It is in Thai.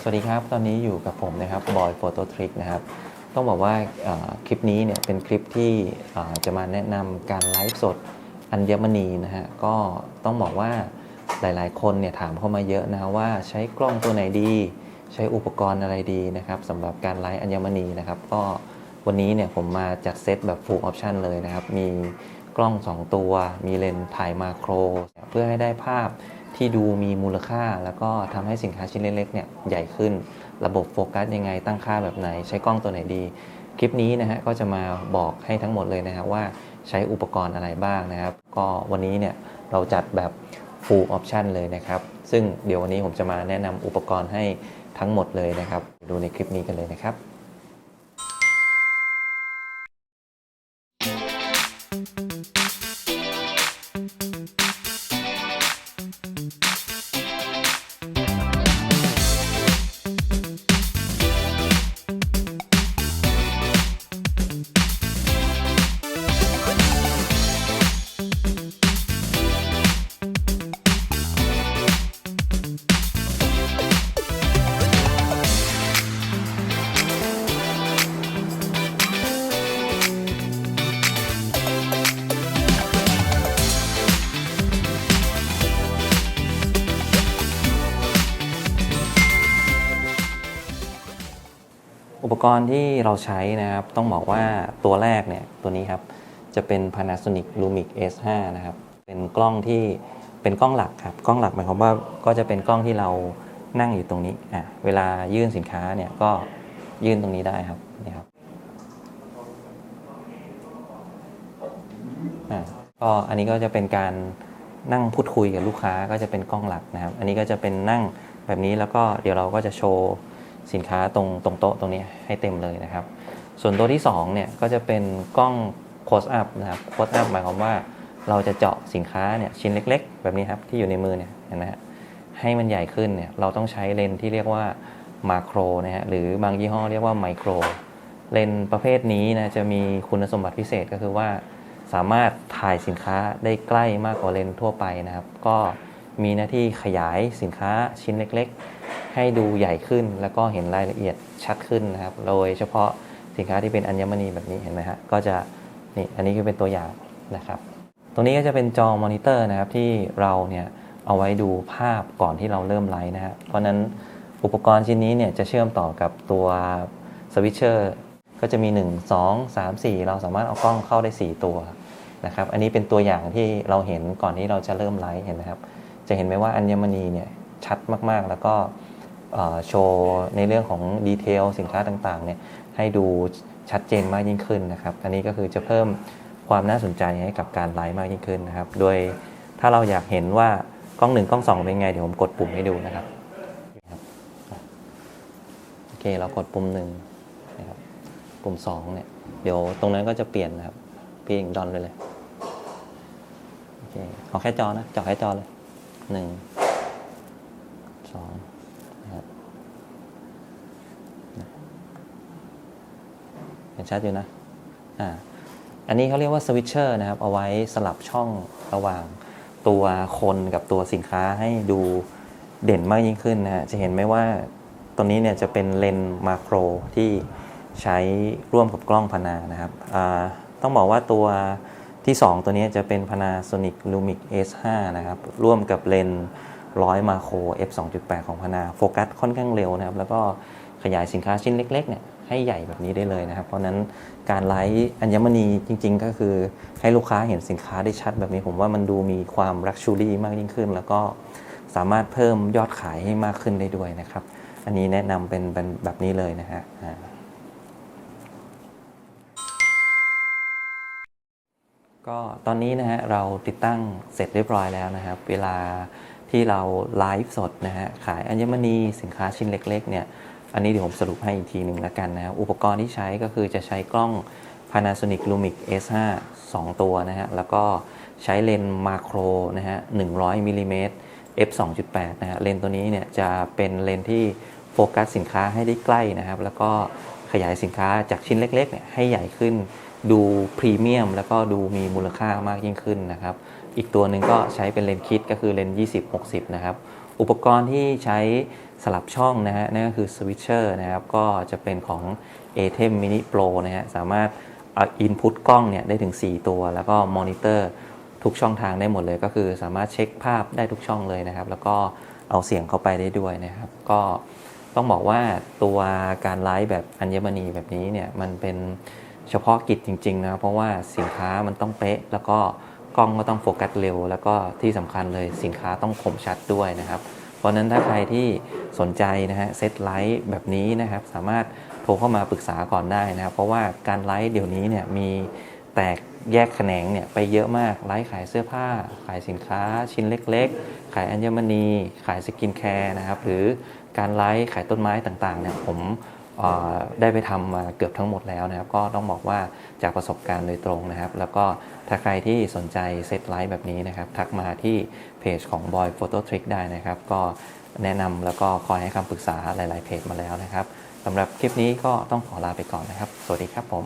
สวัสดีครับ ตอนนี้อยู่กับผมนะครับบอยโฟโตทริกนะครับ ต้องบอกว่าคลิปนี้เนี่ยเป็นคลิปที่จะมาแนะนำการไลฟ์สดอัญมณีนะฮะ ก็ต้องบอกว่าหลายๆ คนเนี่ยถามเข้ามาเยอะนะว่าใช้กล้องตัวไหนดี ใช้อุปกรณ์อะไรดีนะครับสำหรับการไลฟ์อัญมณีนะครับ ก็วันนี้เนี่ยผมมาจัดเซตแบบ full option เลยนะครับ มีกล้อง 2 ตัว มีเลนส์ถ่ายมาโคร เพื่อให้ได้ภาพ ที่ดูมีมูลค่า แล้วก็ทำให้สินค้าชิ้นเล็กๆเนี่ยใหญ่ขึ้น ระบบโฟกัสยังไงตั้งค่าแบบไหน ใช้กล้องตัวไหนดี คลิปนี้นะฮะก็จะมาบอกให้ทั้งหมดเลยนะครับว่าใช้อุปกรณ์อะไรบ้างนะครับ ก็วันนี้เนี่ยเราจัดแบบ full option เลยนะครับ ซึ่งเดี๋ยววันนี้ผมจะมาแนะนำอุปกรณ์ให้ทั้งหมดเลยนะครับ ดูในคลิปนี้กันเลยนะครับ อุปกรณ์ที่เราใช้นะครับ ต้องบอกว่าตัวแรกเนี่ยตัวนี้ครับ จะเป็น Panasonic Lumix S5 นะครับ เป็นกล้องที่เป็นกล้องหลักครับ กล้องหลักหมายความว่าก็จะเป็นกล้องที่เรานั่งอยู่ตรงนี้อะเวลายื่นสินค้าเนี่ยก็ยื่นตรงนี้ได้ครับนี่ครับอะก็อันนี้ก็จะเป็นการนั่งพูดคุยกับลูกค้าก็จะเป็นกล้องหลักนะครับ อันนี้ก็จะเป็นนั่งแบบนี้แล้วก็เดี๋ยวเราก็จะโชว์ สินค้าตรงตรงโต๊ะตรงนี้ให้เต็มเลยนะครับ ส่วนตัวที่2เนี่ยก็จะเป็นกล้อง close up นะครับ close up หมายความว่าเราจะเจาะสินค้าเนี่ยชิ้นเล็ก ๆ แบบนี้ครับที่อยู่ในมือเนี่ยเห็นไหมฮะให้มันใหญ่ขึ้นเนี่ยเราต้องใช้เลนที่เรียกว่ามาโครนะฮะหรือบางยี่ห้อเรียกว่าไมโครเลนประเภทนี้นะจะมีคุณสมบัติพิเศษก็คือว่าสามารถถ่ายสินค้าได้ใกล้มากกว่าเลนทั่วไปนะครับ ก็มีหน้าที่ขยายสินค้าชิ้นเล็ก ให้ดูใหญ่ขึ้น แล้วก็เห็นรายละเอียดชัดขึ้นนะครับ โดยเฉพาะสินค้าที่เป็นอัญมณีแบบนี้เห็นไหมฮะก็จะนี่อันนี้คือเป็นตัวอย่างนะครับ ตรงนี้ก็จะเป็นจอมอนิเตอร์นะครับที่เราเนี่ยเอาไว้ดูภาพก่อนที่เราเริ่มไลฟ์นะฮะเพราะนั้นอุปกรณ์ชิ้นนี้เนี่ยจะเชื่อมต่อกับตัวสวิตเชอร์ก็จะมี 1 2 3 4 เราสามารถเอากล้องเข้าได้ 4 ตัวนะครับ อันนี้เป็นตัวอย่างที่เราเห็นก่อนที่เราจะเริ่มไลฟ์เห็นไหมครับ จะเห็นไหมว่าอัญมณีเนี่ยชัดมากๆ แล้วก็ โชว์ในเรื่องของดีเทลสินค้าต่างๆเนี่ยให้ดูชัดเจนมากยิ่งขึ้นนะครับ อันนี้ก็คือจะเพิ่มความน่าสนใจให้กับการไลฟ์มากยิ่งขึ้นนะครับ โดยถ้าเราอยากเห็นว่ากล้องหนึ่งกล้องสองเป็นไง เดี๋ยวผมกดปุ่มให้ดูนะครับโอเคเรากดปุ่มหนึ่งนะครับปุ่มสองเนี่ยเดี๋ยวตรงนั้นก็จะเปลี่ยนนะครับพี่เองดอนเลยเลยโอเคเอาแค่จอนะจอแค่จอเลยหนึ่งสองนะครับเห็นชัดอยู่นะอ่าอันนี้เขาเรียกว่าสวิตเชอร์นะครับ เอาไว้สลับช่องระหว่างตัวคนกับตัวสินค้าให้ดูเด่นมากยิ่งขึ้นนะฮะจะเห็นไหมว่าตัวนี้เนี่ยจะเป็นเลนส์มาโครที่ใช้ร่วมกับกล้องพานานะครับต้องบอกว่าตัวที่ 2 ตัวนี้จะเป็น Panasonic Lumix S5 นะครับ ร่วมกับเลนส์100มาโคร f 2.8 ของพานาโฟกัสค่อนข้างเร็วนะครับ แล้วก็ขยายสินค้าชิ้นเล็กๆเนี่ย ให้ใหญ่แบบนี้ได้เลยนะครับ เพราะนั้นการไลฟ์อัญมณีจริง ๆ ก็คือให้ลูกค้าเห็นสินค้าได้ชัดแบบนี้ผมว่ามันดูมีความรักชูรี่มากยิ่งขึ้น แล้วก็สามารถเพิ่มยอดขายให้มากขึ้นได้ด้วยนะครับ อันนี้แนะนำเป็นแบบนี้เลยนะฮะก็ตอนนี้นะฮะเราติดตั้งเสร็จเรียบร้อยแล้วนะครับ เวลาที่เราไลฟ์สดนะฮะขายอัญมณีสินค้าชิ้นเล็กๆเนี่ย อันนี้เดี๋ยวผมสรุปให้อีกทีหนึ่งแล้วกันนะครับอุปกรณ์ที่ใช้ก็คือจะใช้กล้อง Panasonic Lumix S5 2 ตัวนะฮะ แล้วก็ใช้เลนส์มาโครนะฮะ 100มิลลิเมตร f 2.8นะฮะ เลนส์ตัวนี้เนี่ยจะเป็นเลนส์ที่โฟกัสสินค้าให้ได้ใกล้นะครับ แล้วก็ขยายสินค้าจากชิ้นเล็กๆเนี่ยให้ใหญ่ขึ้น ดูพรีเมียม แล้วก็ดูมีมูลค่ามากยิ่งขึ้นนะครับ อีกตัวหนึ่งก็ใช้เป็นเลนส์คิดก็คือเลนส์20 60 นะครับ อุปกรณ์ที่ใช้สลับช่องนะฮะนั่นก็คือ Switcher นะครับก็จะเป็นของ ATEM Mini Pro นะฮะสามารถเอา input กล้องเนี่ยได้ถึง 4 ตัว แล้วก็มอนิเตอร์ทุกช่องทางได้หมดเลย ก็คือสามารถเช็คภาพได้ทุกช่องเลยนะครับ แล้วก็เอาเสียงเข้าไปได้ด้วยนะครับ ก็ต้องบอกว่าตัวการไลฟ์แบบอัญมณีแบบนี้เนี่ยมันเป็นเฉพาะกิจจริงๆนะเพราะว่าสินค้ามันต้องเป๊ะแล้วก็ กล้องก็ต้องโฟกัสเร็ว แล้วก็ที่สำคัญเลยสินค้าต้องคมชัดด้วยนะครับ เพราะนั้นถ้าใครที่สนใจนะฮะเซตไลฟ์แบบนี้นะครับ สามารถโทรเข้ามาปรึกษาก่อนได้นะครับ เพราะว่าการไลฟ์เดี๋ยวนี้เนี่ยมีแตกแยกแขนงเนี่ยไปเยอะมากไลฟ์ขายเสื้อผ้า ขายสินค้าชิ้นเล็ก ๆ ขายอัญมณี ขายสกินแคร์นะครับ หรือการไลฟ์ขายต้นไม้ต่างๆเนี่ยผม ได้ไปทำมาเกือบทั้งหมดแล้วนะครับ ก็ต้องบอกว่าจากประสบการณ์โดยตรงนะครับ แล้วก็ถ้าใครที่สนใจเซตไลท์แบบนี้นะครับ ทักมาที่เพจของ Boy Photo Trick ได้นะครับ ก็แนะนำแล้วก็คอยให้คำปรึกษาหลาย ๆ เพจมาแล้วนะครับสำหรับคลิปนี้ก็ต้องขอลาไปก่อนนะครับ สวัสดีครับผม